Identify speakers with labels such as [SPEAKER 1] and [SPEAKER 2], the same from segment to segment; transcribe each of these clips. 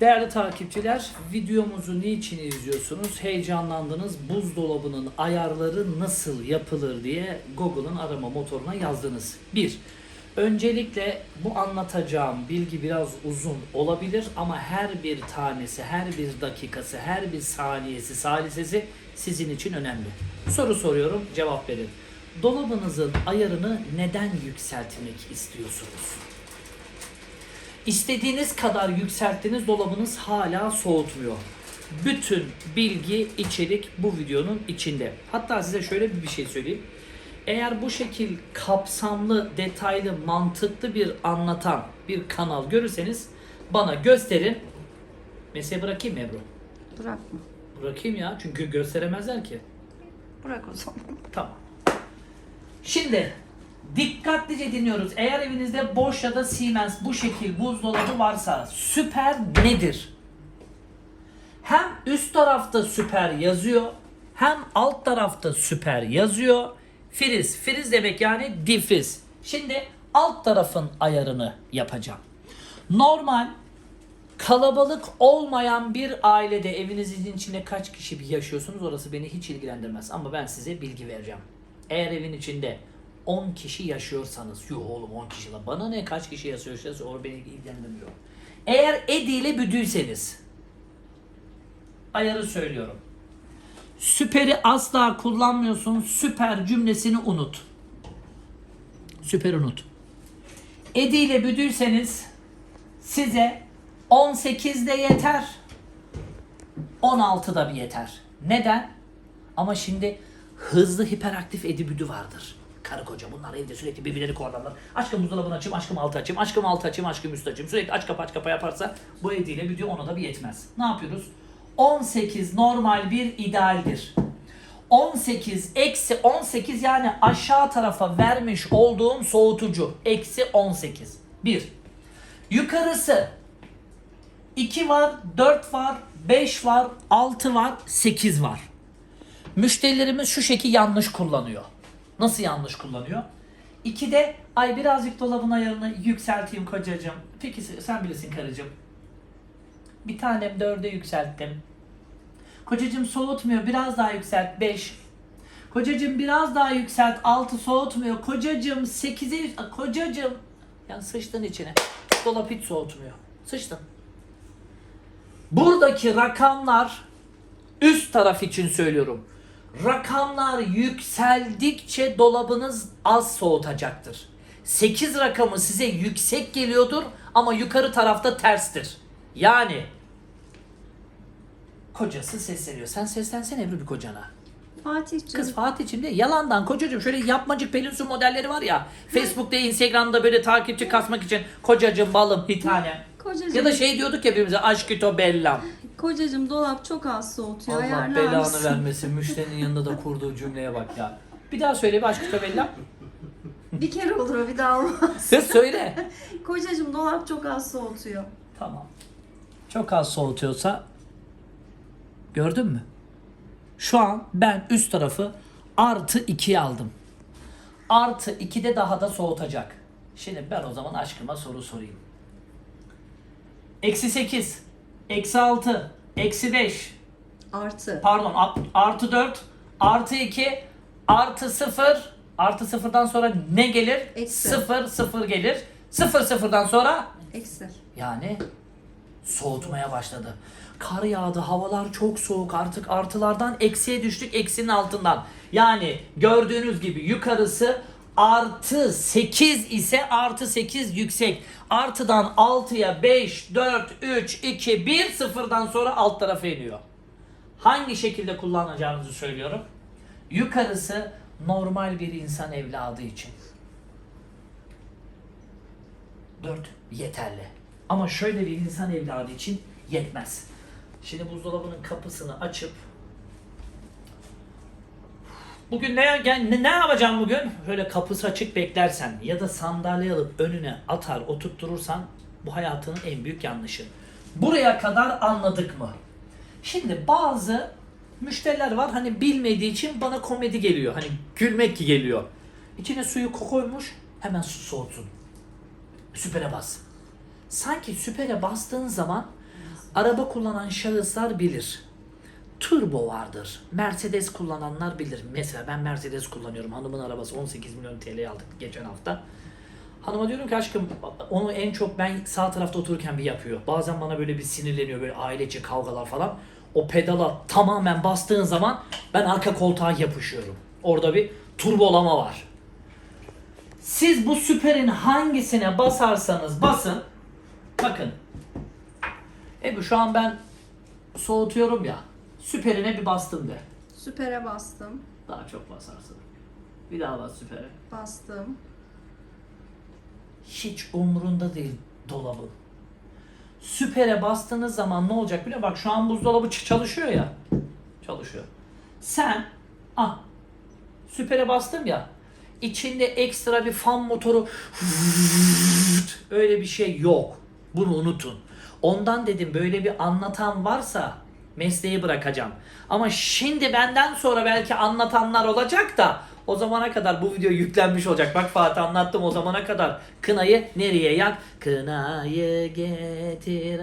[SPEAKER 1] Değerli takipçiler, videomuzu niçin izliyorsunuz? Heyecanlandınız. Buzdolabının ayarları nasıl yapılır diye Google'ın arama motoruna yazdınız. 1. Öncelikle bu anlatacağım bilgi biraz uzun olabilir ama her bir tanesi, her bir dakikası, her bir saniyesi, salisesi sizin için önemli. Soru soruyorum, cevap verin. Dolabınızın ayarını neden yükseltmek istiyorsunuz? İstediğiniz kadar yükselttiniz dolabınız hala soğutmuyor. Bütün bilgi, içerik bu videonun içinde. Hatta size şöyle bir şey söyleyeyim. Eğer bu şekil kapsamlı, detaylı, mantıklı bir anlatan bir kanal görürseniz bana gösterin. Mesleği bırakayım mı Ebru?
[SPEAKER 2] Bırakma.
[SPEAKER 1] Bırakayım ya çünkü gösteremezler ki.
[SPEAKER 2] Bırak o zaman.
[SPEAKER 1] Tamam. Şimdi dikkatlice dinliyoruz. Eğer evinizde Bosch ya da Siemens bu şekil buzdolabı varsa süper nedir? Hem üst tarafta süper yazıyor hem alt tarafta süper yazıyor. Friz. Friz demek yani difriz. Şimdi alt tarafın ayarını yapacağım. Normal kalabalık olmayan bir ailede evinizin içinde kaç kişi yaşıyorsunuz orası beni hiç ilgilendirmez. Ama ben size bilgi vereceğim. Eğer evin içinde 10 kişi yaşıyorsanız, yuh oğlum 10 kişi la bana ne kaç kişi yaşıyorsanız o beni ilgilendirmiyor. Eğer Edi ile büdüyseniz ayarı söylüyorum. Süperi asla kullanmıyorsun. Süper cümlesini unut. Süper unut. Edi ile büdüyseniz size 18 de yeter. 16 da bir yeter. Neden? Ama şimdi hızlı hiperaktif edibüdü vardır. Karı koca bunlar evde sürekli birbirleri kovalarlar. Aşkım buzdolabını açayım, aşkım altı açayım, aşkım altı açayım, aşkım üstü açayım. Sürekli aç kapa aç kapa yaparsa bu ediyle büdü ona da bir yetmez. Ne yapıyoruz? 18 normal bir idealdir. 18 eksi 18 yani aşağı tarafa vermiş olduğum soğutucu. Eksi 18. 1. Yukarısı 2 var, 4 var, 5 var, 6 var, 8 var. Müşterilerimiz şu şekil yanlış kullanıyor. Nasıl yanlış kullanıyor? 2'de ay birazcık dolabın ayarını yükselteyim kocacığım. Peki sen bilirsin karıcığım. Bir tanem 4'e yükselttim. Kocacığım soğutmuyor biraz daha yükselt 5. Kocacığım biraz daha yükselt 6 soğutmuyor. Kocacığım 8'e kocacığım yani sıçtın içine. Dolap hiç soğutmuyor. Sıçtın. Buradaki rakamlar üst taraf için söylüyorum. Rakamlar yükseldikçe dolabınız az soğutacaktır. 8 rakamı size yüksek geliyordur ama yukarı tarafta terstir. Yani kocası sesleniyor. Sen seslensene Ebru bir kocana.
[SPEAKER 2] Fatih'cim.
[SPEAKER 1] Kız Fatih'cim de yalandan kocacığım şöyle yapmacık Pelinsu modelleri var ya. Facebook'ta Instagram'da böyle takipçi kasmak için kocacığım balım bir tane.
[SPEAKER 2] Kocacığım,
[SPEAKER 1] Ya da şey diyorduk ya birbirimize aşkito bellam.
[SPEAKER 2] Kocacığım dolap çok az soğutuyor.
[SPEAKER 1] Allah
[SPEAKER 2] Ayarlar
[SPEAKER 1] belanı
[SPEAKER 2] mısın?
[SPEAKER 1] vermesin. Müşterinin yanında da kurduğu cümleye bak ya. Bir daha söyle bir aşkito bellam.
[SPEAKER 2] Bir kere olur o bir daha olmaz.
[SPEAKER 1] Kız söyle.
[SPEAKER 2] kocacığım dolap çok az soğutuyor.
[SPEAKER 1] Tamam. Çok az soğutuyorsa gördün mü? Şu an ben üst tarafı artı 2'ye aldım. Artı 2'de daha da soğutacak. Şimdi ben o zaman aşkıma soru sorayım. Eksi 8, eksi 6, eksi 5,
[SPEAKER 2] Artı.
[SPEAKER 1] pardon artı 4, artı 2, artı 0, artı 0'dan sonra ne gelir?
[SPEAKER 2] Eksi.
[SPEAKER 1] 0, 0 gelir. 0, 0'dan sonra
[SPEAKER 2] Eksi.
[SPEAKER 1] yani soğutmaya başladı. Kar yağdı, havalar çok soğuk artık artılardan eksiye düştük eksinin altından. Yani gördüğünüz gibi yukarısı artı 8 ise artı 8 yüksek. Artıdan 6'ya 5, 4, 3, 2, 1 sıfırdan sonra alt tarafa iniyor. Hangi şekilde kullanacağınızı söylüyorum. Yukarısı normal bir insan evladı için. 4 yeterli. Ama şöyle bir insan evladı için yetmez. Şimdi buzdolabının kapısını açıp Bugün ne, ne, ne yapacağım bugün? Böyle kapısı açık beklersen ya da sandalye alıp önüne atar oturtturursan bu hayatının en büyük yanlışı. Buraya kadar anladık mı? Şimdi bazı müşteriler var hani bilmediği için bana komedi geliyor. Hani gülmek geliyor. İçine suyu koymuş hemen su soğutsun. Süpere bas. Sanki süpere bastığın zaman Araba kullanan şahıslar bilir. Turbo vardır. Mercedes kullananlar bilir. Mesela ben Mercedes kullanıyorum. Hanımın arabası 18 milyon TL aldık geçen hafta. Hanıma diyorum ki aşkım onu en çok ben sağ tarafta otururken bir yapıyor. Bazen bana böyle bir sinirleniyor böyle ailece kavgalar falan. O pedala tamamen bastığın zaman ben arka koltuğa yapışıyorum. Orada bir turbolama var. Siz bu süperin hangisine basarsanız basın. Bakın. Ebu şu an ben soğutuyorum ya. Süperine bir bastım de.
[SPEAKER 2] Süpere bastım.
[SPEAKER 1] Daha çok basarsın. Bir daha bas süpere.
[SPEAKER 2] Bastım.
[SPEAKER 1] Hiç umrunda değil dolabın. Süpere bastığınız zaman ne olacak biliyor musun? Bak şu an buzdolabı çalışıyor ya. Çalışıyor. Sen ah süpere bastım ya. İçinde ekstra bir fan motoru öyle bir şey yok. Bunu unutun. Ondan dedim böyle bir anlatan varsa mesleği bırakacağım. Ama şimdi benden sonra belki anlatanlar olacak da o zamana kadar bu video yüklenmiş olacak. Bak Fatih anlattım o zamana kadar. Kınayı nereye yak? Kınayı getir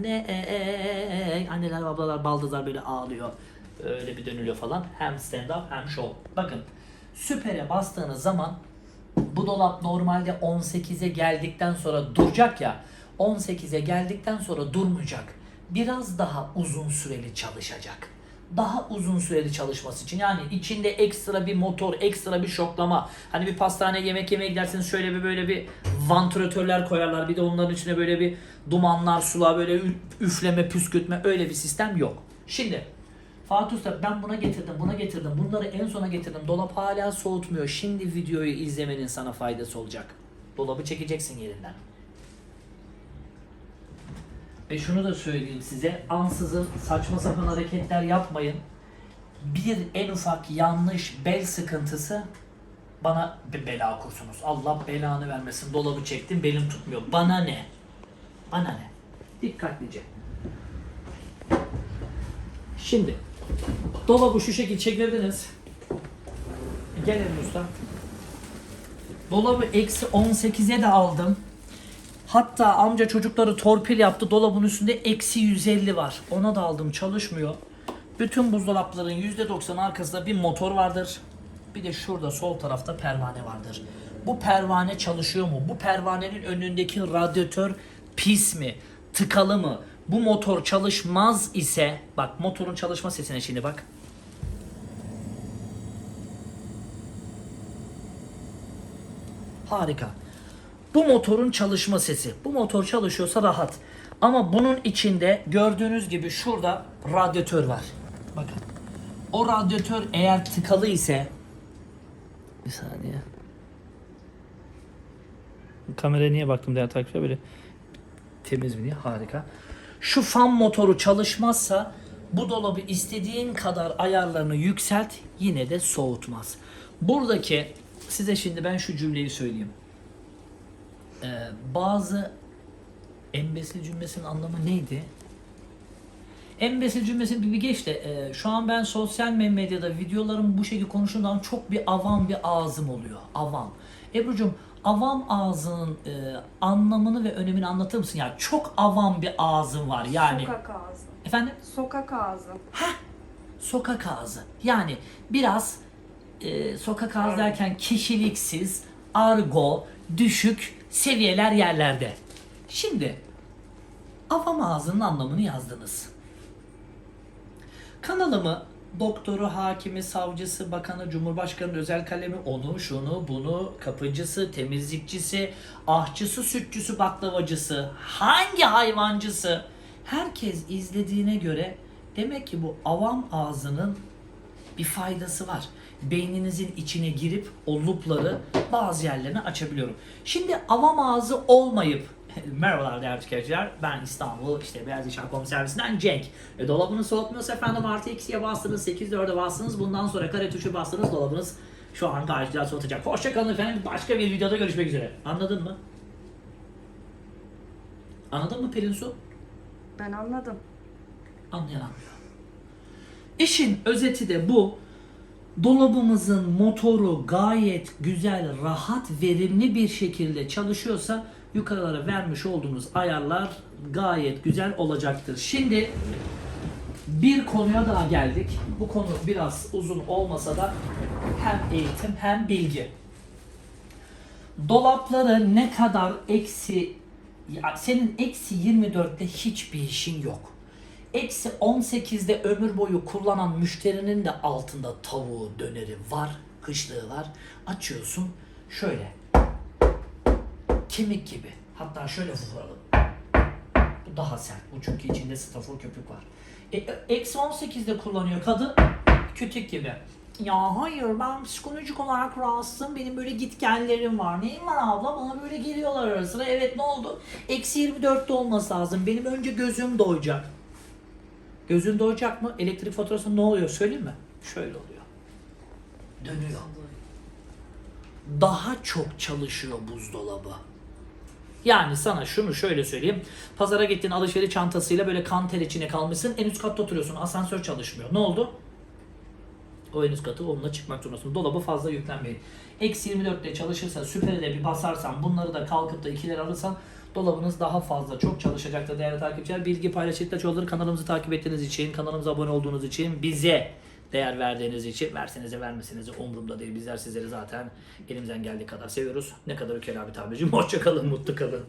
[SPEAKER 1] ne Anneler ablalar baldızlar böyle ağlıyor. Öyle bir dönülüyor falan. Hem stand up hem show. Bakın süpere bastığınız zaman bu dolap normalde 18'e geldikten sonra duracak ya. 18'e geldikten sonra durmayacak. Biraz daha uzun süreli çalışacak. Daha uzun süreli çalışması için yani içinde ekstra bir motor, ekstra bir şoklama. Hani bir pastaneye yemek yemeye giderseniz şöyle bir böyle bir vantilatörler koyarlar. Bir de onların içine böyle bir dumanlar, sular böyle üfleme, püskürtme öyle bir sistem yok. Şimdi Fatih Usta ben buna getirdim, buna getirdim. Bunları en sona getirdim. Dolap hala soğutmuyor. Şimdi videoyu izlemenin sana faydası olacak. Dolabı çekeceksin yerinden. Ve şunu da söyleyeyim size. Ansızın saçma sapan hareketler yapmayın. Bir en ufak yanlış bel sıkıntısı bana bela kursunuz. Allah belanı vermesin. Dolabı çektim belim tutmuyor. Bana ne? Bana ne? Dikkatlice. Şimdi dolabı şu şekilde çevirdiniz. Gelin usta. Dolabı eksi 18'e de aldım. Hatta amca çocukları torpil yaptı. Dolabın üstünde eksi 150 var. Ona da aldım çalışmıyor. Bütün buzdolapların %90 arkasında bir motor vardır. Bir de şurada sol tarafta pervane vardır. Bu pervane çalışıyor mu? Bu pervanenin önündeki radyatör pis mi? Tıkalı mı? Bu motor çalışmaz ise bak motorun çalışma sesine şimdi bak. Harika. Bu motorun çalışma sesi. Bu motor çalışıyorsa rahat. Ama bunun içinde gördüğünüz gibi şurada radyatör var. Bakın. O radyatör eğer tıkalı ise bir saniye. Kameraya niye baktım değerli takipçiler böyle temiz mi diye harika. Şu fan motoru çalışmazsa bu dolabı istediğin kadar ayarlarını yükselt yine de soğutmaz. Buradaki size şimdi ben şu cümleyi söyleyeyim. Ee, bazı embesil cümlesinin anlamı neydi? Embesil cümlesini bir, geç de e, şu an ben sosyal medyada videolarım bu şekilde konuştuğum çok bir avam bir ağzım oluyor. Avam. Ebru'cum avam ağzının e, anlamını ve önemini anlatır mısın? Ya çok avam bir ağzım var yani.
[SPEAKER 3] Sokak ağzı.
[SPEAKER 1] Efendim?
[SPEAKER 3] Sokak ağzı.
[SPEAKER 1] Sokak ağzı. Yani biraz e, sokak ağzı derken kişiliksiz, argo, düşük seviyeler yerlerde. Şimdi avam ağzının anlamını yazdınız. Kanalımı doktoru, hakimi, savcısı, bakanı, cumhurbaşkanı, özel kalemi, onu, şunu, bunu, kapıcısı, temizlikçisi, ahçısı, sütçüsü, baklavacısı, hangi hayvancısı herkes izlediğine göre demek ki bu avam ağzının bir faydası var. Beyninizin içine girip o loopları bazı yerlerini açabiliyorum. Şimdi avam ağzı olmayıp Merhabalar değerli tüketiciler. Ben İstanbul işte Beyaz Eşya servisinden Cenk. E, dolabını soğutmuyorsa efendim artı eksiye bastınız, 8 4'e bastınız. Bundan sonra kare tuşu bastınız. Dolabınız şu an güzel soğutacak. Hoşçakalın efendim. Başka bir videoda görüşmek üzere. Anladın mı? Anladın mı Pelin Su?
[SPEAKER 3] Ben anladım.
[SPEAKER 1] Anlayan anlıyor. İşin özeti de bu. Dolabımızın motoru gayet güzel, rahat, verimli bir şekilde çalışıyorsa yukarılara vermiş olduğunuz ayarlar gayet güzel olacaktır. Şimdi bir konuya daha geldik. Bu konu biraz uzun olmasa da hem eğitim hem bilgi. Dolapları ne kadar eksi senin eksi 24'te hiçbir işin yok. Eksi 18'de ömür boyu kullanan müşterinin de altında tavuğu, döneri var, kışlığı var. Açıyorsun şöyle. Kemik gibi. Hatta şöyle vuralım. Bu daha sert. Bu çünkü içinde stafor köpük var. E, Eksi 18'de kullanıyor kadın. Kütük gibi. Ya hayır ben psikolojik olarak rahatsızım. Benim böyle gitgellerim var. Neyim var abla? Bana böyle geliyorlar ara. Evet ne oldu? Eksi 24'te olması lazım. Benim önce gözüm doyacak. Gözün doyacak mı? Elektrik faturası ne oluyor söyleyeyim mi? Şöyle oluyor. Dönüyor. Daha çok çalışıyor buzdolabı. Yani sana şunu şöyle söyleyeyim. Pazara gittin alışveriş çantasıyla böyle kan ter içine kalmışsın. En üst katta oturuyorsun. Asansör çalışmıyor. Ne oldu? O en üst katı onunla çıkmak zorundasın. Dolabı fazla yüklenmeyin. Eksi 24'te çalışırsa süperi de bir basarsan bunları da kalkıp da ikileri alırsan dolabınız daha fazla çok çalışacaktır değerli takipçiler. Bilgi paylaştıkça çoğalır. Kanalımızı takip ettiğiniz için, kanalımıza abone olduğunuz için, bize değer verdiğiniz için verseniz de vermeseniz de umurumda değil. Bizler sizleri zaten elimizden geldiği kadar seviyoruz. Ne kadar ülkel abi tabircim. Hoşça kalın, mutlu kalın.